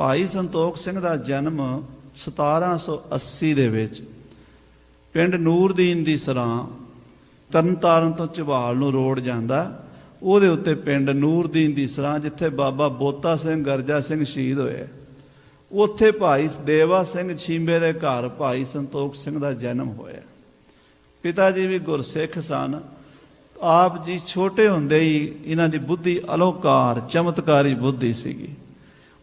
ਭਾਈ ਸੰਤੋਖ ਸਿੰਘ ਦਾ ਜਨਮ 1780 ਦੇ ਵਿੱਚ ਪਿੰਡ ਨੂਰਦੀਨ ਦੀ ਸਰਾਂ ਤਰਨਤਾਰਨ ਤੋਂ ਝਬਾਲ ਨੂੰ ਰੋਡ ਜਾਂਦਾ। ਉਹਦੇ ਉੱਤੇ ਪਿੰਡ ਨੂਰਦੀਨ ਦੀ ਸਰਾਂ ਜਿੱਥੇ ਬਾਬਾ ਬੋਤਾ ਸਿੰਘ, ਗਰਜਾ ਸਿੰਘ ਸ਼ਹੀਦ ਹੋਏ। ਉੱਥੇ ਭਾਈ ਦੇਵਾ ਸਿੰਘ ਛੀਂਬੇ ਦੇ ਘਰ ਭਾਈ ਸੰਤੋਖ ਸਿੰਘ ਦਾ ਜਨਮ ਹੋਇਆ। ਪਿਤਾ ਜੀ ਵੀ ਗੁਰਸਿੱਖ ਸਨ। ਆਪ ਜੀ ਛੋਟੇ ਹੁੰਦੇ ਹੀ ਇਹਨਾਂ ਦੀ ਬੁੱਧੀ ਅਲੋਕਾਰ, ਚਮਤਕਾਰੀ ਬੁੱਧੀ ਸੀਗੀ।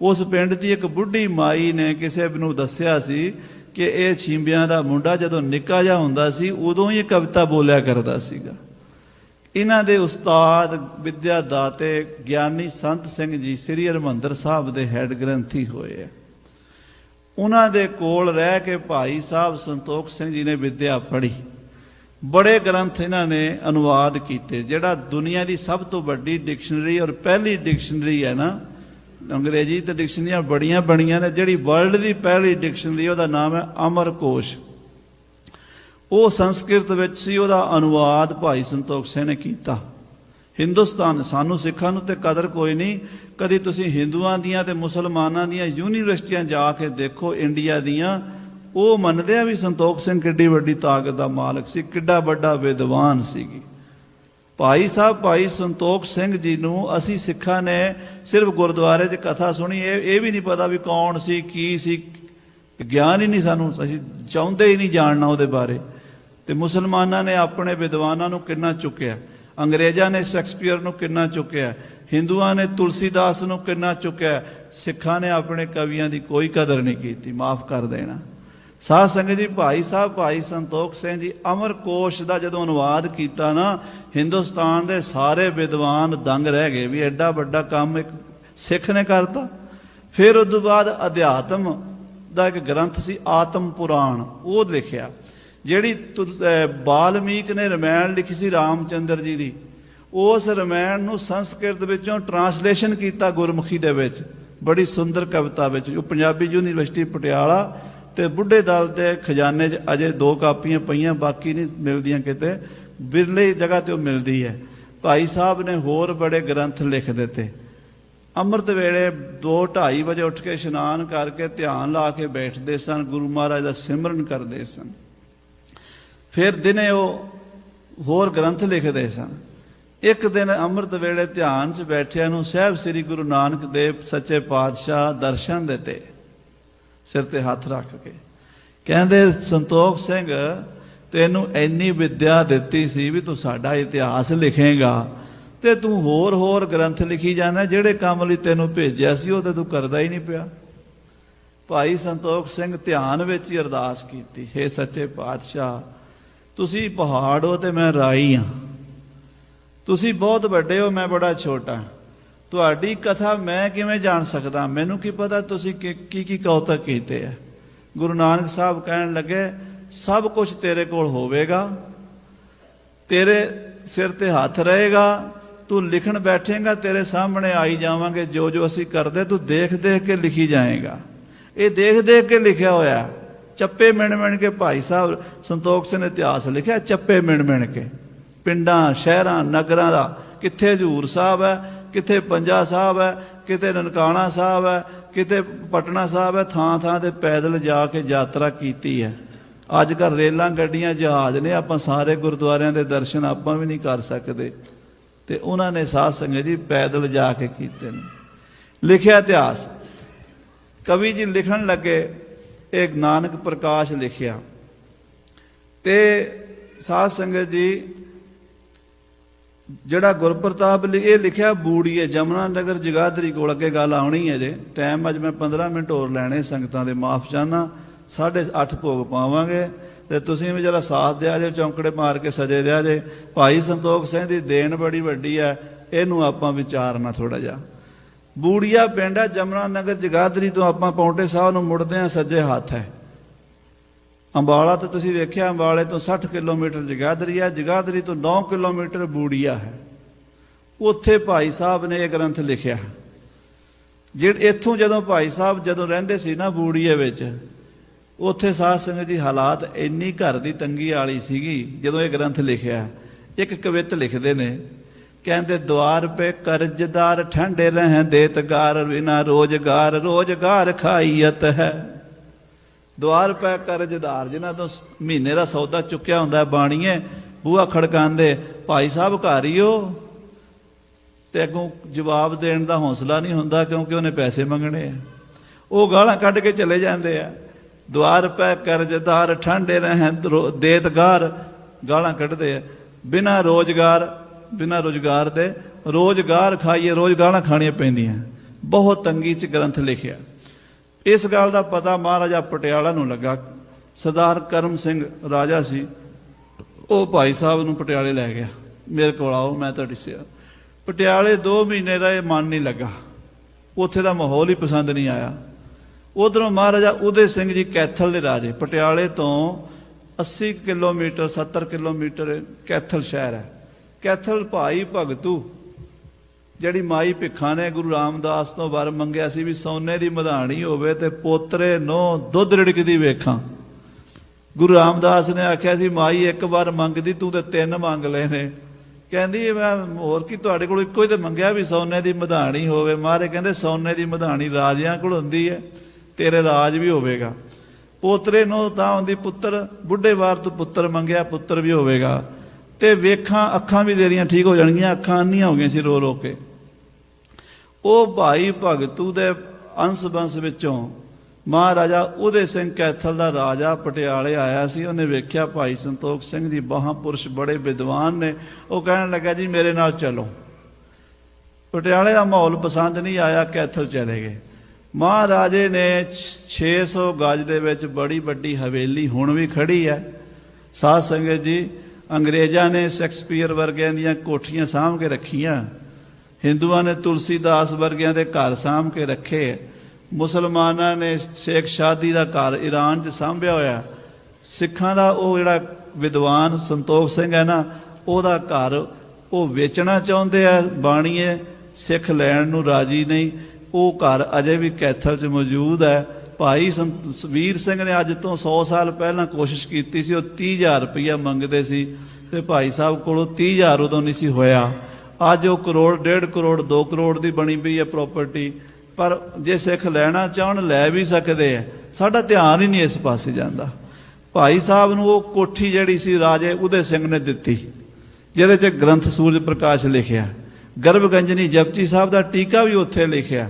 ਉਸ ਪਿੰਡ ਦੀ ਇੱਕ ਬੁੱਢੀ ਮਾਈ ਨੇ ਕਿਸੇ ਨੂੰ ਦੱਸਿਆ ਸੀ ਕਿ ਇਹ ਛੀਂਬਿਆਂ ਦਾ ਮੁੰਡਾ ਜਦੋਂ ਨਿੱਕਾ ਜਿਹਾ ਹੁੰਦਾ ਸੀ, ਉਦੋਂ ਹੀ ਇਹ ਕਵਿਤਾ ਬੋਲਿਆ ਕਰਦਾ ਸੀਗਾ। ਇਹਨਾਂ ਦੇ ਉਸਤਾਦ ਵਿਦਿਆ ਦਾਤੇ ਗਿਆਨੀ ਸੰਤ ਸਿੰਘ ਜੀ, ਸ੍ਰੀ ਹਰਿਮੰਦਰ ਸਾਹਿਬ ਦੇ ਹੈੱਡ ਗ੍ਰੰਥੀ ਹੋਏ ਆ। ਉਹਨਾਂ ਦੇ ਕੋਲ ਰਹਿ ਕੇ ਭਾਈ ਸਾਹਿਬ ਸੰਤੋਖ ਸਿੰਘ ਜੀ ਨੇ ਵਿਦਿਆ ਪੜ੍ਹੀ। ਬੜੇ ਗ੍ਰੰਥ ਇਹਨਾਂ ਨੇ ਅਨੁਵਾਦ ਕੀਤੇ, ਜਿਹੜਾ ਦੁਨੀਆ ਦੀ ਸਭ ਤੋਂ ਵੱਡੀ ਡਿਕਸ਼ਨਰੀ ਔਰ ਪਹਿਲੀ ਡਿਕਸ਼ਨਰੀ ਹੈ ਨਾ ਅੰਗਰੇਜ਼ੀ ਤੇ ਡਿਕਸ਼ਨਰੀਆਂ ਬੜੀਆਂ ਬਣੀਆਂ ਨੇ, ਜਿਹੜੀ ਵਰਲਡ ਦੀ ਪਹਿਲੀ ਡਿਕਸ਼ਨਰੀ, ਉਹਦਾ ਨਾਮ ਹੈ ਅਮਰਕੋਸ਼ ਉਹ ਸੰਸਕ੍ਰਿਤ ਵਿੱਚ ਸੀ, ਉਹਦਾ ਅਨੁਵਾਦ ਭਾਈ ਸੰਤੋਖ ਸਿੰਘ ਨੇ ਕੀਤਾ। ਹਿੰਦੁਸਤਾਨ ਸਾਨੂੰ ਸਿੱਖਾਂ ਨੂੰ ਤੇ ਕਦਰ ਕੋਈ ਨਹੀਂ। ਕਦੀ ਤੁਸੀਂ ਹਿੰਦੂਆਂ ਦੀਆਂ ਤੇ ਮੁਸਲਮਾਨਾਂ ਦੀਆਂ ਯੂਨੀਵਰਸਿਟੀਆਂ ਜਾ ਕੇ ਦੇਖੋ, ਇੰਡੀਆ ਦੀਆਂ, ਉਹ ਮੰਨਦੇ ਆ ਵੀ ਸੰਤੋਖ ਸਿੰਘ ਕਿੱਡੀ ਵੱਡੀ ਤਾਕਤ ਦਾ ਮਾਲਕ ਸੀ, ਕਿੱਡਾ ਵੱਡਾ ਵਿਦਵਾਨ ਸੀਗੀ। ਭਾਈ ਸਾਹਿਬ, ਭਾਈ ਸੰਤੋਖ ਸਿੰਘ ਜੀ ਨੂੰ ਅਸੀਂ ਸਿੱਖਾਂ ਨੇ ਸਿਰਫ ਗੁਰਦੁਆਰੇ 'ਚ ਕਥਾ ਸੁਣੀ, ਇਹ ਇਹ ਵੀ ਨਹੀਂ ਪਤਾ ਵੀ ਕੌਣ ਸੀ, ਕੀ ਸੀ, ਗਿਆਨ ਹੀ ਨਹੀਂ ਸਾਨੂੰ, ਅਸੀਂ ਚਾਹੁੰਦੇ ਹੀ ਨਹੀਂ ਜਾਣਨਾ ਉਹਦੇ ਬਾਰੇ। ਤੇ ਮੁਸਲਮਾਨਾਂ ਨੇ ਆਪਣੇ ਵਿਦਵਾਨਾਂ ਨੂੰ ਕਿੰਨਾ ਚੁੱਕਿਆ? ਅੰਗਰੇਜ਼ਾਂ ਨੇ ਸ਼ੈਕਸਪੀਅਰ ਨੂੰ ਕਿੰਨਾ ਚੁੱਕਿਆ? ਹਿੰਦੂਆਂ ਨੇ ਤੁਲਸੀਦਾਸ ਨੂੰ ਕਿੰਨਾ ਚੁੱਕਿਆ? ਸਿੱਖਾਂ ਨੇ ਆਪਣੇ ਕਵੀਆਂ ਦੀ ਕੋਈ ਕਦਰ ਨਹੀਂ ਕੀਤੀ, ਮਾਫ ਕਰ ਦੇਣਾ। ਸਾਧ ਸੰਗਤ ਜੀ, ਭਾਈ ਸਾਹਿਬ, ਭਾਈ ਸੰਤੋਖ ਸਿੰਘ ਜੀ ਅਮਰਕੋਸ਼ ਦਾ ਜਦੋਂ ਅਨੁਵਾਦ ਕੀਤਾ ਨਾ, ਹਿੰਦੁਸਤਾਨ ਦੇ ਸਾਰੇ ਵਿਦਵਾਨ ਦੰਗ ਰਹਿ ਗਏ ਵੀ ਐਡਾ ਵੱਡਾ ਕੰਮ ਇੱਕ ਸਿੱਖ ਨੇ ਕਰਤਾ। ਫਿਰ ਉਸ ਤੋਂ ਬਾਅਦ ਅਧਿਆਤਮ ਦਾ ਇੱਕ ਗ੍ਰੰਥ ਸੀ, ਆਤਮ ਪੁਰਾਣ, ਉਹ ਲਿਖਿਆ ਜਿਹੜੀ ਬਾਲਮੀਕ ਨੇ ਰਮਾਇਣ ਲਿਖੀ ਸੀ ਰਾਮਚੰਦਰ ਜੀ ਦੀ, ਉਸ ਰਮਾਇਣ ਨੂੰ ਸੰਸਕ੍ਰਿਤ ਵਿੱਚੋਂ ਟਰਾਂਸਲੇਸ਼ਨ ਕੀਤਾ ਗੁਰਮੁਖੀ ਦੇ ਵਿੱਚ, ਬੜੀ ਸੁੰਦਰ ਕਵਿਤਾ ਵਿੱਚ ਉਹ ਪੰਜਾਬੀ ਯੂਨੀਵਰਸਿਟੀ ਪਟਿਆਲਾ ਤੇ ਬੁੱਢੇ ਦਲ ਦੇ ਖਜ਼ਾਨੇ 'ਚ ਅਜੇ ਦੋ ਕਾਪੀਆਂ ਪਈਆਂ, ਬਾਕੀ ਨਹੀਂ ਮਿਲਦੀਆਂ ਕਿਤੇ। ਬਿਰਲੇ ਜਗ੍ਹਾ ਤੇ ਉਹ ਮਿਲਦੀ ਹੈ। ਭਾਈ ਸਾਹਿਬ ਨੇ ਹੋਰ ਬੜੇ ਗ੍ਰੰਥ ਲਿਖ ਦਿੱਤੇ। ਅੰਮ੍ਰਿਤ ਵੇਲੇ 2:30 ਵਜੇ ਉੱਠ ਕੇ ਇਸ਼ਨਾਨ ਕਰਕੇ ਧਿਆਨ ਲਾ ਕੇ ਬੈਠਦੇ ਸਨ, ਗੁਰੂ ਮਹਾਰਾਜ ਦਾ ਸਿਮਰਨ ਕਰਦੇ ਸਨ। ਫਿਰ ਦਿਨੇ ਉਹ ਹੋਰ ਗ੍ਰੰਥ ਲਿਖਦੇ ਸਨ। ਇੱਕ ਦਿਨ ਅੰਮ੍ਰਿਤ ਵੇਲੇ ਧਿਆਨ 'ਚ ਬੈਠਿਆਂ ਨੂੰ ਸਹਿਬ ਸ੍ਰੀ ਗੁਰੂ ਨਾਨਕ ਦੇਵ ਸੱਚੇ ਪਾਤਸ਼ਾਹ ਦਰਸ਼ਨ ਦਿੱਤੇ। ਸਿਰ ਤੇ ਹੱਥ ਰੱਖ ਕੇ। ਕਹਿੰਦੇ, ਸੰਤੋਖ ਸਿੰਘ, ਤੈਨੂੰ ਇੰਨੀ ਵਿਦਿਆ ਦਿੱਤੀ ਸੀ ਵੀ ਤੂੰ ਸਾਡਾ ਇਤਿਹਾਸ ਲਿਖੇਗਾ ਤੇ ਤੂੰ ਹੋਰ ਹੋਰ ਗ੍ਰੰਥ ਲਿਖੀ ਜਾਣਾ ਜਿਹੜੇ ਕੰਮ ਲਈ ਤੈਨੂੰ ਭੇਜਿਆ ਸੀ, ਉਹ ਤੇ ਤੂੰ ਕਰਦਾ ਹੀ ਨਹੀਂ ਪਿਆ। ਭਾਈ ਸੰਤੋਖ ਸਿੰਘ ਧਿਆਨ ਵਿੱਚ ਹੀ ਅਰਦਾਸ ਕੀਤੀ, ਹੈ ਸੱਚੇ ਪਾਤਸ਼ਾਹ, ਤੁਸੀਂ ਪਹਾੜ ਹੋ ਤੇ ਮੈਂ ਰਾਈ ਹਾਂ ਤੁਸੀਂ ਬਹੁਤ ਵੱਡੇ ਹੋ, ਮੈਂ ਬੜਾ ਛੋਟਾ ਤੁਹਾਡੀ ਕਥਾ ਮੈਂ ਕਿਵੇਂ ਜਾਣ ਸਕਦਾ? ਮੈਨੂੰ ਕੀ ਪਤਾ ਤੁਸੀਂ ਕੀ ਕੀ ਕੌਤਕ ਕੀਤੇ ਆ? ਗੁਰੂ ਨਾਨਕ ਸਾਹਿਬ ਕਹਿਣ ਲੱਗੇ, ਸਭ ਕੁਝ ਤੇਰੇ ਕੋਲ ਹੋਵੇਗਾ, ਤੇਰੇ ਸਿਰ ਤੇ ਹੱਥ ਰਹੇਗਾ, ਤੂੰ ਲਿਖਣ ਬੈਠੇਗਾ, ਤੇਰੇ ਸਾਹਮਣੇ ਆਈ ਜਾਵਾਂਗੇ, ਜੋ ਜੋ ਅਸੀਂ ਕਰਦੇ, ਤੂੰ ਦੇਖ ਦੇਖ ਕੇ ਲਿਖੀ ਜਾਏਗਾ। ਇਹ ਦੇਖ ਦੇਖ ਕੇ ਲਿਖਿਆ ਹੋਇਆ ਚੱਪੇ ਮਿਣ ਮਿਣ ਕੇ ਭਾਈ ਸਾਹਿਬ ਸੰਤੋਖ ਸਿੰਘ ਨੇ ਇਤਿਹਾਸ ਲਿਖਿਆ, ਚੱਪੇ ਮਿਣ ਮਿਣ ਕੇ। ਪਿੰਡਾਂ, ਸ਼ਹਿਰਾਂ, ਨਗਰਾਂ ਦਾ ਕਿੱਥੇ ਹਜੂਰ ਸਾਹਿਬ ਹੈ ਕਿਤੇ ਪੰਜਾ ਸਾਹਿਬ ਹੈ ਕਿਤੇ ਨਨਕਾਣਾ ਸਾਹਿਬ ਹੈ ਕਿਤੇ ਪਟਨਾ ਸਾਹਿਬ ਹੈ, ਥਾਂ ਥਾਂ ਤੇ ਪੈਦਲ ਜਾ ਕੇ ਯਾਤਰਾ ਕੀਤੀ ਹੈ। ਅੱਜ ਕੱਲ ਰੇਲਾਂ ਗੱਡੀਆਂ ਜਹਾਜ਼ ਨੇ, ਆਪਾਂ ਸਾਰੇ ਗੁਰਦੁਆਰਿਆਂ ਦੇ ਦਰਸ਼ਨ ਆਪਾਂ ਵੀ ਨਹੀਂ ਕਰ ਸਕਦੇ। ਤੇ ਉਹਨਾਂ ਨੇ ਸਾਧ ਸੰਗਤ ਜੀ ਪੈਦਲ ਜਾ ਕੇ ਕੀਤੇ ਨੇ। ਲਿਖਿਆ ਇਤਿਹਾਸ। ਕਵੀ ਜੀ ਲਿਖਣ ਲੱਗੇ ਇੱਕ ਨਾਨਕ ਪ੍ਰਕਾਸ਼ ਲਿਖਿਆ। ਤੇ ਸਾਧ ਸੰਗਤ ਜੀ ਜਿਹੜਾ ਗੁਰਪ੍ਰਤਾਪ ਲਿ- ਇਹ ਲਿਖਿਆ ਬੂੜੀਏ ਜਮਨਾ ਨਗਰ ਜਗਾਦਰੀ ਕੋਲ ਅੱਗੇ ਗੱਲ ਆਉਣੀ ਹੈ ਜੇ। ਟਾਈਮ ਅੱਜ ਮੈਂ 15 ਮਿੰਟ ਹੋਰ ਲੈਣੇ, ਸੰਗਤਾਂ ਦੇ ਮਾਫ ਚਾਹਨਾ 8:30 ਭੋਗ ਪਾਵਾਂਗੇ। ਤੇ ਤੁਸੀਂ ਵੀ ਜਰਾ ਸਾਥ ਦਿਆ ਜੇ, ਚੌਂਕੜੇ ਮਾਰ ਕੇ ਸਜੇ ਰਿਹਾ ਜੇ। ਭਾਈ ਸੰਤੋਖ ਸਿੰਘ ਦੀ ਦੇਣ ਬੜੀ ਵੱਡੀ ਹੈ, ਇਹਨੂੰ ਆਪਾਂ ਵਿਚਾਰਨਾ ਥੋੜਾ ਜਿਹਾ। ਬੂੜੀਆ ਪਿੰਡ ਹੈ, ਜਮਨਾ ਨਗਰ ਜਗਾਦਰੀ ਤੋਂ ਆਪਾਂ ਪੌਂਟੇ ਸਾਹਿਬ ਨੂੰ ਮੁੜਦੇ ਆ ਸੱਜੇ ਹੱਥ ਹੈ। ਅੰਬਾਲਾ ਤੇ ਤੁਸੀਂ ਵੇਖਿਆ, ਅੰਬਾਲੇ ਤੋਂ 60 ਕਿਲੋਮੀਟਰ ਜਗਾਦਰੀ ਹੈ। ਜਗਾਦਰੀ ਤੋਂ 9 ਕਿਲੋਮੀਟਰ ਬੂੜੀਆ ਹੈ। ਉੱਥੇ ਭਾਈ ਸਾਹਿਬ ਨੇ ਇਹ ਗ੍ਰੰਥ ਲਿਖਿਆ। ਜਿਹੜੇ ਇੱਥੋਂ ਜਦੋਂ ਭਾਈ ਸਾਹਿਬ ਜਦੋਂ ਰਹਿੰਦੇ ਸੀ ਨਾ ਬੂੜੀਏ ਵਿੱਚ, ਉੱਥੇ ਸਾਧ ਸੰਗਤ ਦੀ ਹਾਲਾਤ ਇੰਨੀ ਘਰ ਦੀ ਤੰਗੀ ਵਾਲੀ ਸੀਗੀ, ਜਦੋਂ ਇਹ ਗ੍ਰੰਥ ਲਿਖਿਆ, ਇੱਕ ਕਵਿਤ ਲਿਖਦੇ ਨੇ, ਕਹਿੰਦੇ ਦਵਾਰ ਪੇ ਕਰਜ਼ਦਾਰ ਠੰਡੇ ਰਹਿ ਦੇਤਗਾਰ ਬਿਨਾ ਰੋਜ਼ਗਾਰ ਰੋਜ਼ਗਾਰ ਖਾਈਅਤ ਹੈ। ਦੁਆਰ ਪੈ ਕਰਜ਼ਦਾਰ, ਜਿਨ੍ਹਾਂ ਤੋਂ ਮਹੀਨੇ ਦਾ ਸੌਦਾ ਚੁੱਕਿਆ ਹੁੰਦਾ ਬਾਣੀਏ, ਬੂਹਾ ਖੜਕਾਉਂਦੇ, ਭਾਈ ਸਾਹਿਬ, ਘਰ ਹੀ ਹੋ? ਤੇ ਅੱਗੋਂ ਜਵਾਬ ਦੇਣ ਦਾ ਹੌਸਲਾ ਨਹੀਂ ਹੁੰਦਾ, ਕਿਉਂਕਿ ਉਹਨੇ ਪੈਸੇ ਮੰਗਣੇ ਆ। ਉਹ ਗਾਲਾਂ ਕੱਢ ਕੇ ਚਲੇ ਜਾਂਦੇ ਆ। ਦੁਆਰ ਪੈ ਕਰਜ਼ਦਾਰ ਠੰਡੇ ਰਹਿ ਦੇਤਗਾਰ, ਗਾਲਾਂ ਕੱਢਦੇ ਆ। ਬਿਨਾ ਰੋਜ਼ਗਾਰ ਬਿਨਾ ਰੋਜ਼ਗਾਰ ਦੇ ਰੋਜ਼ਗਾਰ ਖਾਈਏ, ਰੋਜ਼ ਗਾਲਾਂ ਖਾਣੀਆਂ ਪੈਂਦੀਆਂ। ਬਹੁਤ ਤੰਗੀ ਚ ਗ੍ਰੰਥ ਲਿਖਿਆ। ਇਸ ਗੱਲ ਦਾ ਪਤਾ ਮਹਾਰਾਜਾ ਪਟਿਆਲਾ ਨੂੰ ਲੱਗਾ। ਸਰਦਾਰ ਕਰਮ ਸਿੰਘ ਰਾਜਾ ਸੀ। ਉਹ ਭਾਈ ਸਾਹਿਬ ਨੂੰ ਪਟਿਆਲੇ ਲੈ ਗਿਆ। ਮੇਰੇ ਕੋਲ ਆਓ, ਮੈਂ ਤੁਹਾਡੀ ਸੇਵਾ। ਪਟਿਆਲੇ 2 ਮਹੀਨੇ ਰਹੇ, ਮਨ ਨਹੀਂ ਲੱਗਾ। ਉੱਥੇ ਦਾ ਮਾਹੌਲ ਹੀ ਪਸੰਦ ਨਹੀਂ ਆਇਆ। ਉਧਰੋਂ ਮਹਾਰਾਜਾ ਉਦੇ ਸਿੰਘ ਜੀ ਕੈਥਲ ਦੇ ਰਾਜੇ। ਪਟਿਆਲੇ ਤੋਂ 80 ਕਿਲੋਮੀਟਰ 70 ਕਿਲੋਮੀਟਰ ਕੈਥਲ ਸ਼ਹਿਰ ਹੈ। ਕੈਥਲ ਭਾਈ ਭਗਤੂ ਜਿਹੜੀ ਮਾਈ ਭਿੱਖਾਂ ਨੇ ਗੁਰੂ ਰਾਮਦਾਸ ਤੋਂ ਵਰ ਮੰਗਿਆ ਸੀ ਵੀ ਸੋਨੇ ਦੀ ਮਧਾਣੀ ਹੋਵੇ ਤੇ ਪੋਤਰੇ ਨੂੰ ਦੁੱਧ ਰਿੜਕਦੀ ਵੇਖਾਂ। ਗੁਰੂ ਰਾਮਦਾਸ ਨੇ ਆਖਿਆ ਸੀ, ਮਾਈ ਇੱਕ ਵਾਰ ਮੰਗਦੀ, ਤੂੰ ਤੇ ਤਿੰਨ ਮੰਗ ਲਏ ਨੇ ਕਹਿੰਦੀ, ਮੈਂ ਹੋਰ ਕੀ ਤੁਹਾਡੇ ਕੋਲ ਇੱਕੋ ਹੀ ਤੇ ਮੰਗਿਆ ਵੀ ਸੋਨੇ ਦੀ ਮਧਾਣੀ ਹੋਵੇ। ਮਾਰੇ ਕਹਿੰਦੇ, ਸੋਨੇ ਦੀ ਮਧਾਣੀ ਰਾਜਿਆਂ ਕੋਲ ਹੁੰਦੀ ਹੈ, ਤੇਰੇ ਰਾਜ ਵੀ ਹੋਵੇਗਾ। ਪੋਤਰੇ ਨੂੰ ਤਾਂ ਹੁੰਦੀ ਪੁੱਤਰ, ਬੁੱਢੇ ਵਾਰ ਤੋਂ ਪੁੱਤਰ ਮੰਗਿਆ, ਪੁੱਤਰ ਵੀ ਹੋਵੇਗਾ। ਤੇ ਵੇਖਾਂ, ਅੱਖਾਂ ਵੀ ਤੇਰੀਆਂ ਠੀਕ ਹੋ ਜਾਣਗੀਆਂ, ਅੱਖਾਂ ਅੰਨੀਆਂ ਹੋ ਗਈਆਂ ਸੀ ਰੋ ਰੋ ਕੇ। ਉਹ ਭਾਈ ਭਗਤੂ ਦੇ ਅੰਸ਼ ਬੰਸ ਵਿੱਚੋਂ ਮਹਾਰਾਜਾ ਉਦੇ ਸਿੰਘ ਕੈਥਲ ਦਾ ਰਾਜਾ ਪਟਿਆਲੇ ਆਇਆ ਸੀ। ਉਹਨੇ ਵੇਖਿਆ ਭਾਈ ਸੰਤੋਖ ਸਿੰਘ ਜੀ ਮਹਾਂਪੁਰਸ਼ ਬੜੇ ਵਿਦਵਾਨ ਨੇ। ਉਹ ਕਹਿਣ ਲੱਗਾ, ਜੀ ਮੇਰੇ ਨਾਲ ਚਲੋ। ਪਟਿਆਲੇ ਦਾ ਮਾਹੌਲ ਪਸੰਦ ਨਹੀਂ ਆਇਆ, ਕੈਥਲ ਚਲੇ ਗਏ। ਮਹਾਰਾਜੇ ਨੇ 600 ਗਜ ਦੇ ਵਿੱਚ ਬੜੀ ਵੱਡੀ ਹਵੇਲੀ ਹੁਣ ਵੀ ਖੜੀ ਹੈ। ਸਾਧ ਸੰਗਤ ਜੀ, ਅੰਗਰੇਜ਼ਾਂ ਨੇ ਸ਼ੈਕਸਪੀਅਰ ਵਰਗਿਆਂ ਦੀਆਂ ਕੋਠੀਆਂ ਸਾਂਭ ਕੇ ਰੱਖੀਆਂ। ਹਿੰਦੂਆਂ ਨੇ ਤੁਲਸੀਦਾਸ ਵਰਗਿਆਂ ਦੇ ਘਰ ਸਾਂਭ ਕੇ ਰੱਖੇ। ਮੁਸਲਮਾਨਾਂ ਨੇ ਸ਼ੇਖ ਸ਼ਾਦੀ ਦਾ ਘਰ ਈਰਾਨ 'ਚ ਸਾਂਭਿਆ ਹੋਇਆ। ਸਿੱਖਾਂ ਦਾ ਉਹ ਜਿਹੜਾ ਵਿਦਵਾਨ ਸੰਤੋਖ ਸਿੰਘ ਹੈ ਨਾ, ਉਹਦਾ ਘਰ ਉਹ ਵੇਚਣਾ ਚਾਹੁੰਦੇ ਆ, ਬਾਣੀਏ ਸਿੱਖ ਲੈਣ ਨੂੰ ਰਾਜੀ ਨਹੀਂ। ਉਹ ਘਰ ਅਜੇ ਵੀ ਕੈਥਲ 'ਚ ਮੌਜੂਦ ਹੈ। ਭਾਈ ਸੰਤ- ਵੀਰ ਸਿੰਘ ਨੇ ਅੱਜ ਤੋਂ 100 ਸਾਲ ਪਹਿਲਾਂ ਕੋਸ਼ਿਸ਼ ਕੀਤੀ ਸੀ, ਉਹ 30000 ਰੁਪਇਆ ਮੰਗਦੇ ਸੀ ਤੇ ਭਾਈ ਸਾਹਿਬ ਕੋਲੋਂ 30000 ਉਦੋਂ ਨਹੀਂ ਸੀ ਹੋਇਆ। ਅੱਜ ਉਹ ਕਰੋੜ, ਡੇਢ ਕਰੋੜ 2 ਕਰੋੜ ਦੀ ਬਣੀ ਪਈ ਹੈ ਪ੍ਰਾਪਰਟੀ ਪਰ ਜੇ ਸਿੱਖ ਲੈਣਾ ਚਾਹਣ, ਲੈ ਵੀ ਸਕਦੇ ਆ ਸਾਡਾ ਧਿਆਨ ਹੀ ਨਹੀਂ ਇਸ ਪਾਸੇ ਜਾਂਦਾ। ਭਾਈ ਸਾਹਿਬ ਨੂੰ ਉਹ ਕੋਠੀ ਜਿਹੜੀ ਸੀ ਰਾਜੇ ਉਦੇ ਸਿੰਘ ਨੇ ਦਿੱਤੀ, ਜਿਹਦੇ 'ਚ ਗ੍ਰੰਥ ਸੂਰਜ ਪ੍ਰਕਾਸ਼ ਲਿਖਿਆ। ਗਰਭਗੰਜਨੀ ਜਪਜੀ ਸਾਹਿਬ ਦਾ ਟੀਕਾ ਵੀ ਉੱਥੇ ਲਿਖਿਆ।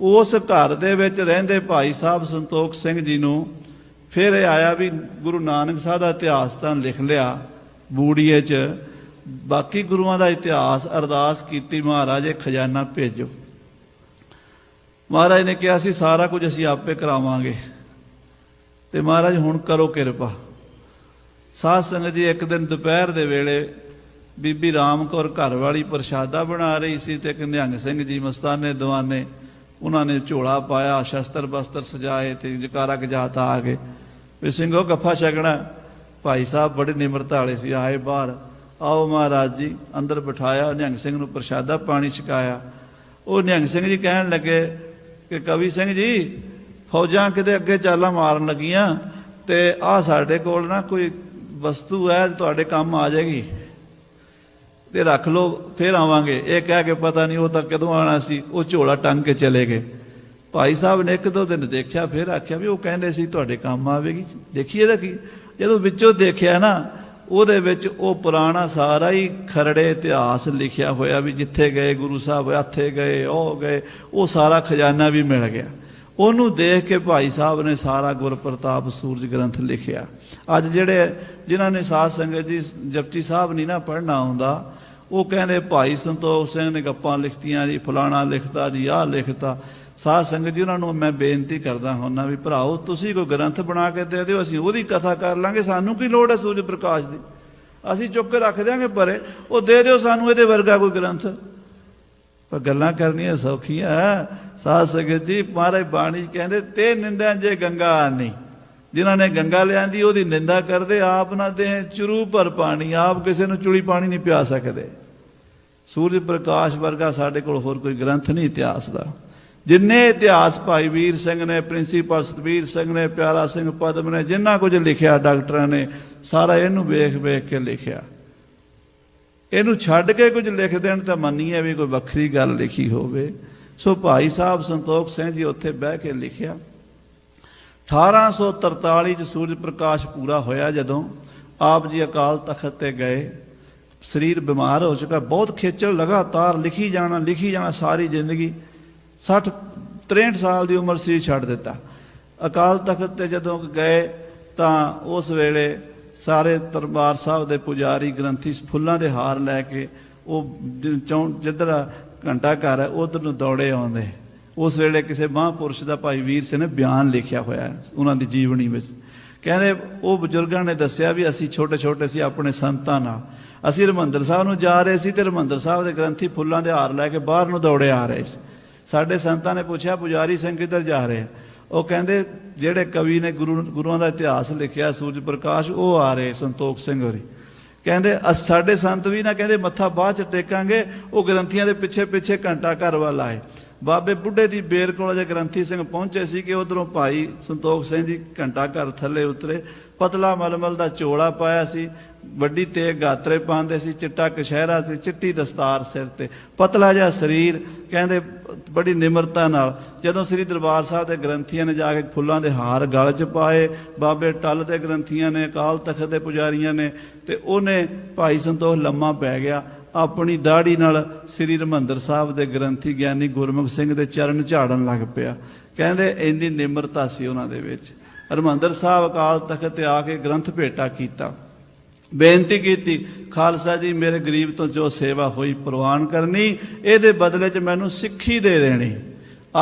ਉਸ ਘਰ ਦੇ ਵਿੱਚ ਰਹਿੰਦੇ ਭਾਈ ਸਾਹਿਬ ਸੰਤੋਖ ਸਿੰਘ ਜੀ ਨੂੰ ਫਿਰ ਇਹ ਆਇਆ ਵੀ ਗੁਰੂ ਨਾਨਕ ਸਾਹਿਬ ਦਾ ਇਤਿਹਾਸ ਤਾਂ ਲਿਖ ਲਿਆ, ਬੂੜੀਏ 'ਚ। ਬਾਕੀ ਗੁਰੂਆਂ ਦਾ ਇਤਿਹਾਸ ਅਰਦਾਸ ਕੀਤੀ ਮਹਾਰਾਜ ਖਜ਼ਾਨਾ ਭੇਜੋ। ਮਹਾਰਾਜ ਨੇ ਕਿਹਾ ਸੀ ਸਾਰਾ ਕੁਝ ਅਸੀਂ ਆਪੇ ਕਰਾਵਾਂਗੇ। ਤੇ ਮਹਾਰਾਜ, ਹੁਣ ਕਰੋ ਕਿਰਪਾ। ਸਾਧ ਸੰਗਤ ਜੀ, ਇੱਕ ਦਿਨ ਦੁਪਹਿਰ ਦੇ ਵੇਲੇ ਬੀਬੀ ਰਾਮ ਕੌਰ ਘਰ ਵਾਲੀ ਪ੍ਰਸ਼ਾਦਾ ਬਣਾ ਰਹੀ ਸੀ ਤੇ ਨਿਹੰਗ ਸਿੰਘ ਜੀ, ਮਸਤਾਨੇ ਦੀਵਾਨੇ, ਉਹਨਾਂ ਨੇ ਝੋਲਾ ਪਾਇਆ, ਸ਼ਸਤਰ ਬਸਤਰ ਸਜਾਏ ਤੇ ਜਕਾਰਾ ਗਜਾਤਾ ਆ ਗਏ। ਵੀ ਸਿੰਘੋ, ਗੱਫਾ ਛਕਣਾ। ਭਾਈ ਸਾਹਿਬ ਬੜੇ ਨਿਮਰਤਾ ਵਾਲੇ ਸੀ, ਆਏ ਬਾਹਰ। ਆਓ ਮਹਾਰਾਜ ਜੀ, ਅੰਦਰ ਬਿਠਾਇਆ, ਨਿਹੰਗ ਸਿੰਘ ਨੂੰ ਪ੍ਰਸ਼ਾਦਾ ਪਾਣੀ ਛਕਾਇਆ। ਉਹ ਨਿਹੰਗ ਸਿੰਘ ਜੀ ਕਹਿਣ ਲੱਗੇ ਕਿ ਕਵੀ ਸਿੰਘ ਜੀ, ਫੌਜਾਂ ਕਿਤੇ ਅੱਗੇ ਚਾਲਾਂ ਮਾਰਨ ਲੱਗੀਆਂ ਤੇ ਆ ਸਾਡੇ ਕੋਲ ਨਾ ਕੋਈ ਵਸਤੂ ਹੈ, ਤੁਹਾਡੇ ਕੰਮ ਆ ਜਾਏਗੀ। ਤੇ ਰੱਖ ਲਓ, ਫੇਰ ਆਵਾਂਗੇ। ਇਹ ਕਹਿ ਕੇ ਪਤਾ ਨਹੀਂ ਉਹ ਤਾਂ ਕਦੋਂ ਆਣਾ ਸੀ, ਉਹ ਝੋਲਾ ਟੰਗ ਕੇ ਚਲੇ ਗਏ। ਭਾਈ ਸਾਹਿਬ ਨੇ ਇੱਕ ਦੋ ਦਿਨ ਦੇਖਿਆ, ਫਿਰ ਆਖਿਆ ਵੀ ਉਹ ਕਹਿੰਦੇ ਸੀ, ਤੁਹਾਡੇ ਕੰਮ ਆਵੇਗੀ। ਦੇਖੀਏ ਇਹਦਾ ਕੀ? ਜਦੋਂ ਵਿੱਚੋਂ ਦੇਖਿਆ ਨਾ ਉਹਦੇ ਵਿੱਚ ਉਹ ਪੁਰਾਣਾ ਸਾਰਾ ਹੀ ਖਰੜੇ ਇਤਿਹਾਸ ਲਿਖਿਆ ਹੋਇਆ ਵੀ ਜਿੱਥੇ ਗਏ, ਗੁਰੂ ਸਾਹਿਬ ਇੱਥੇ ਗਏ, ਉਹ ਗਏ, ਉਹ ਸਾਰਾ ਖਜ਼ਾਨਾ ਵੀ ਮਿਲ ਗਿਆ। ਉਹਨੂੰ ਦੇਖ ਕੇ ਭਾਈ ਸਾਹਿਬ ਨੇ ਸਾਰਾ ਗੁਰਪ੍ਰਤਾਪ ਸੂਰਜ ਗ੍ਰੰਥ ਲਿਖਿਆ। ਅੱਜ ਜਿਹੜੇ ਜਿਨ੍ਹਾਂ ਨੇ ਸਾਧ ਸੰਗਤ ਜੀ, ਜਪਜੀ ਸਾਹਿਬ ਨਹੀਂ ਨਾ ਪੜ੍ਹਨਾ ਆਉਂਦਾ, ਉਹ ਕਹਿੰਦੇ ਭਾਈ ਸੰਤੋਖ ਸਿੰਘ ਨੇ ਗੱਪਾਂ ਲਿਖਤੀਆਂ ਜੀ, ਫਲਾਣਾ ਲਿਖਤਾ ਜੀ, ਆਹ ਲਿਖਤਾ। ਸਾਧ ਸੰਗਤ ਜੀ, ਉਹਨਾਂ ਨੂੰ ਮੈਂ ਬੇਨਤੀ ਕਰਦਾ ਹੁੰਨਾ ਵੀ, ਭਰਾਓ, ਤੁਸੀਂ ਕੋਈ ਗ੍ਰੰਥ ਬਣਾ ਕੇ ਦੇ ਦਿਓ, ਅਸੀਂ ਉਹਦੀ ਕਥਾ ਕਰ ਲਾਂਗੇ, ਸਾਨੂੰ ਕੀ ਲੋੜ ਹੈ ਸੂਰਜ ਪ੍ਰਕਾਸ਼ ਦੀ? ਅਸੀਂ ਚੁੱਕ ਕੇ ਰੱਖ ਦਿਆਂਗੇ ਪਰੇ, ਉਹ ਦੇ ਦਿਓ ਸਾਨੂੰ ਇਹਦੇ ਵਰਗਾ ਕੋਈ ਗ੍ਰੰਥ। ਪਰ ਗੱਲਾਂ ਕਰਨੀਆਂ ਸੌਖੀਆਂ ਸਾਧ ਸੰਗਤ ਜੀ, ਮਹਾਰਾਜ ਬਾਣੀ ਕਹਿੰਦੇ, ਤੇ ਨਿੰਦਾ ਜੇ ਗੰਗਾ ਨਹੀਂ ਜਿਨ੍ਹਾਂ ਨੇ ਗੰਗਾ ਲਿਆਂਦੀ, ਉਹਦੀ ਨਿੰਦਾ ਕਰਦੇ, ਆਪ ਨਾ ਦੇ ਚਰੂ ਭਰ ਪਾਣੀ, ਆਪ ਕਿਸੇ ਨੂੰ ਚੁਲੀ ਪਾਣੀ ਨਹੀਂ ਪਿਆ ਸਕਦੇ। ਸੂਰਜ ਪ੍ਰਕਾਸ਼ ਵਰਗਾ ਸਾਡੇ ਕੋਲ ਹੋਰ ਕੋਈ ਗ੍ਰੰਥ ਨਹੀਂ ਇਤਿਹਾਸ ਦਾ। ਜਿੰਨੇ ਇਤਿਹਾਸ ਭਾਈ ਵੀਰ ਸਿੰਘ ਨੇ, ਪ੍ਰਿੰਸੀਪਲ ਸਤਵੀਰ ਸਿੰਘ ਨੇ, ਪਿਆਰਾ ਸਿੰਘ ਪਦਮ ਨੇ, ਜਿੰਨਾ ਕੁਝ ਲਿਖਿਆ ਡਾਕਟਰਾਂ ਨੇ, ਸਾਰਾ ਇਹਨੂੰ ਵੇਖ ਵੇਖ ਕੇ ਲਿਖਿਆ। ਇਹਨੂੰ ਛੱਡ ਕੇ ਕੁਝ ਲਿਖ ਦੇਣ ਤਾਂ ਮੰਨੀਏ ਵੀ ਕੋਈ ਵੱਖਰੀ ਗੱਲ ਲਿਖੀ ਹੋਵੇ। ਸੋ ਭਾਈ ਸਾਹਿਬ ਸੰਤੋਖ ਸਿੰਘ ਜੀ ਉੱਥੇ ਬਹਿ ਕੇ ਲਿਖਿਆ। 1843 ਚ ਸੂਰਜ ਪ੍ਰਕਾਸ਼ ਪੂਰਾ ਹੋਇਆ ਜਦੋਂ ਆਪ ਜੀ ਅਕਾਲ ਤਖਤ ਤੇ ਗਏ। ਸਰੀਰ ਬਿਮਾਰ ਹੋ ਚੁੱਕਾ, ਬਹੁਤ ਖੇਚਲ ਲਗਾਤਾਰ, ਲਿਖੀ ਜਾਣਾ ਲਿਖੀ ਜਾਣਾ ਸਾਰੀ ਜ਼ਿੰਦਗੀ। 60 63 ਸਾਲ ਦੀ ਉਮਰ ਸੀ, ਛੱਡ ਦਿੱਤਾ। ਅਕਾਲ ਤਖਤ ਤੇ ਜਦੋਂ ਗਏ ਤਾਂ ਉਸ ਵੇਲੇ ਸਾਰੇ ਦਰਬਾਰ ਸਾਹਿਬ ਦੇ ਪੁਜਾਰੀ, ਗ੍ਰੰਥੀ ਫੁੱਲਾਂ ਦੇ ਹਾਰ ਲੈ ਕੇ ਉਹ ਚੌਂ, ਜਿੱਧਰ ਘੰਟਾ ਘਰ ਹੈ, ਉਧਰ ਨੂੰ ਦੌੜੇ ਆਉਂਦੇ। ਉਸ ਵੇਲੇ ਕਿਸੇ ਮਹਾਂਪੁਰਸ਼ ਦਾ ਭਾਈ ਵੀਰ ਸਿੰਘ ਨੇ ਬਿਆਨ ਲਿਖਿਆ ਹੋਇਆ ਹੈ ਉਹਨਾਂ ਦੀ ਜੀਵਨੀ ਵਿੱਚ। ਕਹਿੰਦੇ ਉਹ ਬਜ਼ੁਰਗਾਂ ਨੇ ਦੱਸਿਆ ਵੀ ਅਸੀਂ ਛੋਟੇ ਛੋਟੇ ਸੀ, ਆਪਣੇ ਸੰਤਾਂ ਨਾਲ। ਅਸੀਂ ਹਰਿਮੰਦਰ ਸਾਹਿਬ ਨੂੰ ਜਾ ਰਹੇ ਸੀ ਤੇ ਹਰਿਮੰਦਰ ਸਾਹਿਬ ਦੇ ਗ੍ਰੰਥੀ ਫੁੱਲਾਂ ਦੇ ਹਾਰ ਲੈ ਕੇ ਬਾਹਰ ਨੂੰ ਦੌੜੇ ਆ ਰਹੇ ਸੀ। ਸਾਡੇ ਸੰਤਾਂ ਨੇ ਪੁੱਛਿਆ, ਪੁਜਾਰੀ ਸਿੰਘ ਕਿੱਧਰ ਜਾ ਰਹੇ? ਉਹ ਕਹਿੰਦੇ, ਜਿਹੜੇ ਕਵੀ ਨੇ ਗੁਰੂ, ਗੁਰੂਆਂ ਦਾ ਇਤਿਹਾਸ ਲਿਖਿਆ, ਸੂਰਜ ਪ੍ਰਕਾਸ਼, ਉਹ ਆ ਰਹੇ, ਸੰਤੋਖ ਸਿੰਘ ਹੋਰੀ। ਕਹਿੰਦੇ, ਅਸ, ਸਾਡੇ ਸੰਤ ਵੀ ਨਾ ਕਹਿੰਦੇ, ਮੱਥਾ ਬਾਅਦ ਚ ਟੇਕਾਂਗੇ, ਉਹ ਗ੍ਰੰਥੀਆਂ ਦੇ ਪਿੱਛੇ ਪਿੱਛੇ ਘੰਟਾ ਘਰ ਵੱਲ ਆਏ। ਬਾਬੇ ਬੁੱਢੇ ਦੀ ਬੇਰ ਕੋਲ ਜੇ ਗ੍ਰੰਥੀ ਸਿੰਘ ਪਹੁੰਚੇ ਸੀ ਕਿ ਉਧਰੋਂ ਭਾਈ ਸੰਤੋਖ ਸਿੰਘ ਜੀ ਘੰਟਾ ਘਰ ਥੱਲੇ ਉਤਰੇ। ਪਤਲਾ ਮਲਮਲ ਦਾ ਚੋਲਾ ਪਾਇਆ ਸੀ, ਵੱਡੀ ਤੇਗ ਗਾਤਰੇ ਪਾਉਂਦੇ ਸੀ, ਚਿੱਟਾ ਕਸ਼ਹਿਰਾ ਤੇ ਚਿੱਟੀ ਦਸਤਾਰ ਸਿਰ ਤੇ। ਪਤਲਾ ਜਿਹਾ ਸਰੀਰ, ਕਹਿੰਦੇ ਬੜੀ ਨਿਮਰਤਾ ਨਾਲ। ਜਦੋਂ ਸ੍ਰੀ ਦਰਬਾਰ ਸਾਹਿਬ ਦੇ ਗ੍ਰੰਥੀਆਂ ਨੇ ਜਾ ਕੇ ਫੁੱਲਾਂ ਦੇ ਹਾਰ ਗਲ 'ਚ ਪਾਏ, ਬਾਬੇ ਟੱਲ ਦੇ ਗ੍ਰੰਥੀਆਂ ਨੇ, ਅਕਾਲ ਤਖਤ ਦੇ ਪੁਜਾਰੀਆਂ ਨੇ, ਤੇ ਉਹਨੇ ਭਾਈ ਸੰਤੋਖ ਲੰਮਾ ਪੈ ਗਿਆ। ਆਪਣੀ ਦਾੜੀ ਨਾਲ ਸ੍ਰੀ ਹਰਿਮੰਦਰ ਸਾਹਿਬ ਦੇ ਗ੍ਰੰਥੀ ਗਿਆਨੀ ਗੁਰਮੁਖ ਸਿੰਘ ਦੇ ਚਰਨ ਝਾੜਨ ਲੱਗ ਪਿਆ। ਕਹਿੰਦੇ ਇੰਨੀ ਨਿਮਰਤਾ ਸੀ ਉਹਨਾਂ ਦੇ ਵਿੱਚ। ਹਰਿਮੰਦਰ ਸਾਹਿਬ ਅਕਾਲ ਤਖਤ ਤੇ ਆ ਕੇ ਗ੍ਰੰਥ ਭੇਟਾ ਕੀਤਾ। ਬੇਨਤੀ ਕੀਤੀ, ਖਾਲਸਾ ਜੀ, ਮੇਰੇ ਗਰੀਬ ਤੋਂ ਜੋ ਸੇਵਾ ਹੋਈ ਪ੍ਰਵਾਨ ਕਰਨੀ, ਇਹਦੇ ਬਦਲੇ 'ਚ ਮੈਨੂੰ ਸਿੱਖੀ ਦੇ ਦੇਣੀ।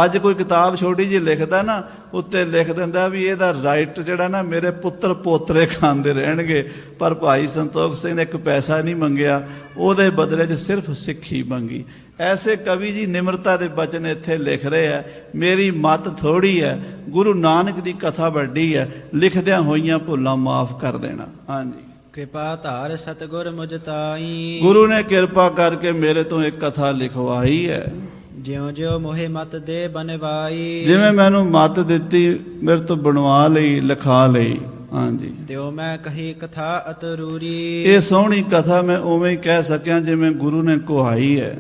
ਅੱਜ ਕੋਈ ਕਿਤਾਬ ਛੋਟੀ ਜਿਹੀ ਲਿਖਦਾ ਨਾ, ਉੱਤੇ ਲਿਖ ਦਿੰਦਾ ਵੀ ਇਹਦਾ ਰਾਈਟ ਜਿਹੜਾ ਨਾ, ਮੇਰੇ ਪੁੱਤਰ ਪੋਤਰੇ ਖਾਂਦੇ ਰਹਿਣਗੇ। ਪਰ ਭਾਈ ਸੰਤੋਖ ਸਿੰਘ ਨੇ ਇੱਕ ਪੈਸਾ ਨਹੀਂ ਮੰਗਿਆ, ਉਹਦੇ ਬਦਲੇ 'ਚ ਸਿਰਫ ਸਿੱਖੀ ਮੰਗੀ। ਐਸੇ ਕਵੀ ਜੀ ਨਿਮਰਤਾ ਦੇ ਬਚਨ ਇੱਥੇ ਲਿਖ ਰਹੇ ਆ ਮੇਰੀ ਮਤ ਥੋੜੀ ਹੈ ਗੁਰੂ ਨਾਨਕ ਦੀ ਕਥਾ ਵੱਡੀ ਹੈ ਲਿਖਦਿਆਂ ਹੋਈਆਂ ਭੁੱਲਾਂ ਮਾਫ ਕਰ ਦੇਣਾ। ਹਾਂਜੀ। ਕਿਰਪਾ ਧਾਰ ਸਤਗੁਰ ਮੁਝ ਤਾਈ। ਗੁਰੂ ਨੇ ਕਿਰਪਾ ਕਰਕੇ ਮੇਰੇ ਤੋਂ ਇੱਕ ਕਥਾ ਲਿਖਵਾਈ ਹੈ। ਜਿਉ ਜਿਉ ਮੋਹਿ ਮਤ ਦੇ ਬਨਵਾਈ। ਜਿਵੇਂ ਮੈਨੂੰ ਮਤ ਦਿੱਤੀ ਮੇਰੇ ਤੋਂ ਬਣਵਾ ਲਈ ਲਿਖਾ ਲਈ। ਹਾਂਜੀ। ਤਿਉ ਮੈਂ ਕਹੀ ਕਥਾ ਅਤਰੂਰੀ। ਇਹ ਸੋਹਣੀ ਕਥਾ ਮੈਂ ਉਵੇਂ ਹੀ ਕਹਿ ਸਕਿਆ ਜਿਵੇਂ ਗੁਰੂ ਨੇ ਕੁਹਾਈ ਹੈ।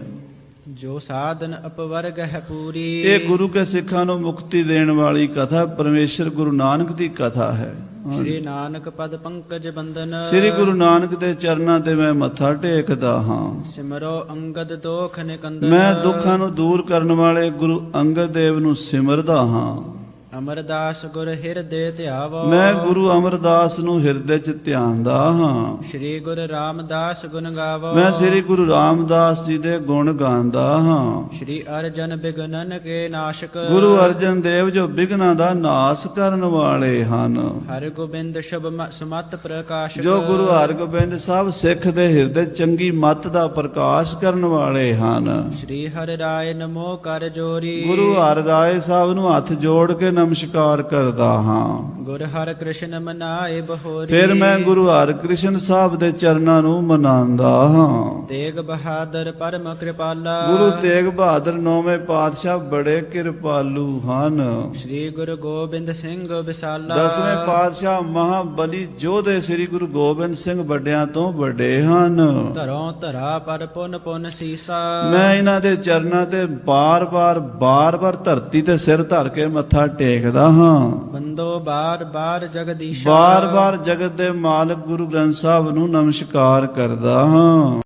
ਜੋ ਸਾਧਨ ਅਪਵਰਗ ਹੈ ਪੂਰੀ। ਇਹ ਗੁਰੂ ਕੇ ਸਿੱਖਾਂ ਨੂੰ ਮੁਕਤੀ ਦੇਣ ਵਾਲੀ ਕਥਾ ਪਰਮੇਸ਼ਰ ਗੁਰੂ ਨਾਨਕ ਦੀ ਕਥਾ ਹੈ। ਸ੍ਰੀ ਨਾਨਕ ਪਦ ਪੰਕਜ ਬੰਦਨ ਸ੍ਰੀ ਗੁਰੂ ਨਾਨਕ ਦੇ ਚਰਨਾਂ ਤੇ ਮੈਂ ਮੱਥਾ ਟੇਕਦਾ ਹਾਂ। ਸਿਮਰੋ ਅੰਗਦ ਦੋਖ ਨਿਕੰਦਨ। ਮੈਂ ਦੁੱਖਾਂ ਨੂੰ ਦੂਰ ਕਰਨ ਵਾਲੇ ਗੁਰੂ ਅੰਗਦ ਦੇਵ ਨੂੰ ਸਿਮਰਦਾ ਹਾਂ। ਅਮਰਦਾਸ ਗੁਰ ਹਿਰਦੇ ਧਿਆਵੋ। ਮੈਂ ਗੁਰੂ ਅਮਰਦਾਸ ਨੂੰ ਹਿਰਦੇ 'ਚ ਧਿਆਨਦਾ ਹਾਂ। ਸ੍ਰੀ ਗੁਰ ਰਾਮਦਾਸ ਗੁਣ ਗਾਵੋ। ਮੈਂ ਸ੍ਰੀ ਗੁਰੂ ਰਾਮਦਾਸ ਜੀ ਦੇ ਗੁਣ ਗਾਉਂਦਾ ਹਾਂ। ਸ੍ਰੀ ਅਰਜਨ ਬਿਗਨਨ ਕੇ ਨਾਸ਼ਕ। ਗੁਰੂ ਅਰਜਨ ਦੇਵ ਜੋ ਬਿਗਨਾਂ ਦਾ ਨਾਸ ਕਰਨ ਵਾਲੇ ਹਨ। ਹਰਿ ਗੋਬਿੰਦ ਮ- ਸਮਤ ਪ੍ਰਕਾਸ਼ਕ। ਜੋ ਗੁਰੂ ਹਰਗੋਬਿੰਦ ਸਾਹਿਬ ਸਿੱਖ ਦੇ ਹਿਰਦੇ ਚੰਗੀ ਮੱਤ ਦਾ ਪ੍ਰਕਾਸ਼ ਕਰਨ ਵਾਲੇ ਹਨ। ਸ੍ਰੀ ਹਰਿ ਰਾਏ ਨਮੋ ਕਰ ਜੋਰੀ। ਗੁਰੂ ਹਰਿ ਰਾਏ ਸਾਹਿਬ ਨੂੰ ਹੱਥ ਜੋੜ ਕੇ ਨਮਸਕਾਰ ਕਰਦਾ ਹਾਂ। ਗੁਰ ਹਰਿ ਕ੍ਰਿਸ਼ਨ ਮਨਾਏ ਬਹੋਰੀ। ਫਿਰ ਮੈਂ ਗੁਰੂ ਹਰਿਕ੍ਰਿਸ਼ਨ ਸਾਹਿਬ ਦੇ ਚਰਨਾਂ ਨੂੰ ਮਨਾਉਂਦਾ ਹਾਂ। ਤੇਗ ਬਹਾਦਰ ਪਰਮ ਕਿਰਪਾਲਾ। ਗੁਰੂ ਤੇਗ ਬਹਾਦਰ ਨੌਵੇਂ ਪਾਤਸ਼ਾਹ ਬੜੇ ਕਿਰਪਾਲੂ ਹਨ। ਸ੍ਰੀ ਗੁਰੂ ਗੋਬਿੰਦ ਸਿੰਘ ਵਿਸਾਲਾ। ਦਸਵੇਂ ਪਾਤਸ਼ਾਹ ਮਹਾਬਲੀ ਜੋਧੇ ਸ੍ਰੀ ਗੁਰੂ ਗੋਬਿੰਦ ਸਿੰਘ ਵੱਡਿਆਂ ਤੋਂ ਵੱਡੇ ਹਨ। ਧਰੋਂ ਧਰਾ ਪਰ ਪੁਨ ਪੁਨ ਸੀਸਾ। ਮੈਂ ਇਹਨਾਂ ਦੇ ਚਰਨਾਂ ਤੇ ਬਾਰ-ਬਾਰ ਬਾਰ-ਬਾਰ ਧਰਤੀ ਤੇ ਸਿਰ ਧਰ ਕੇ ਮੱਥਾ ਟੇਕਦਾ ਹਾਂ। ਬੰਦੋ ਬਾਰ ਬਾਰ ਜਗਦੀਸ਼ਾ। ਬਾਰ-ਬਾਰ ਜਗਤ ਦੇ ਮਾਲਕ ਗੁਰੂ ਗ੍ਰੰਥ ਸਾਹਿਬ ਨੂੰ ਨਮਸਕਾਰ ਕਰਦਾ ਹਾਂ।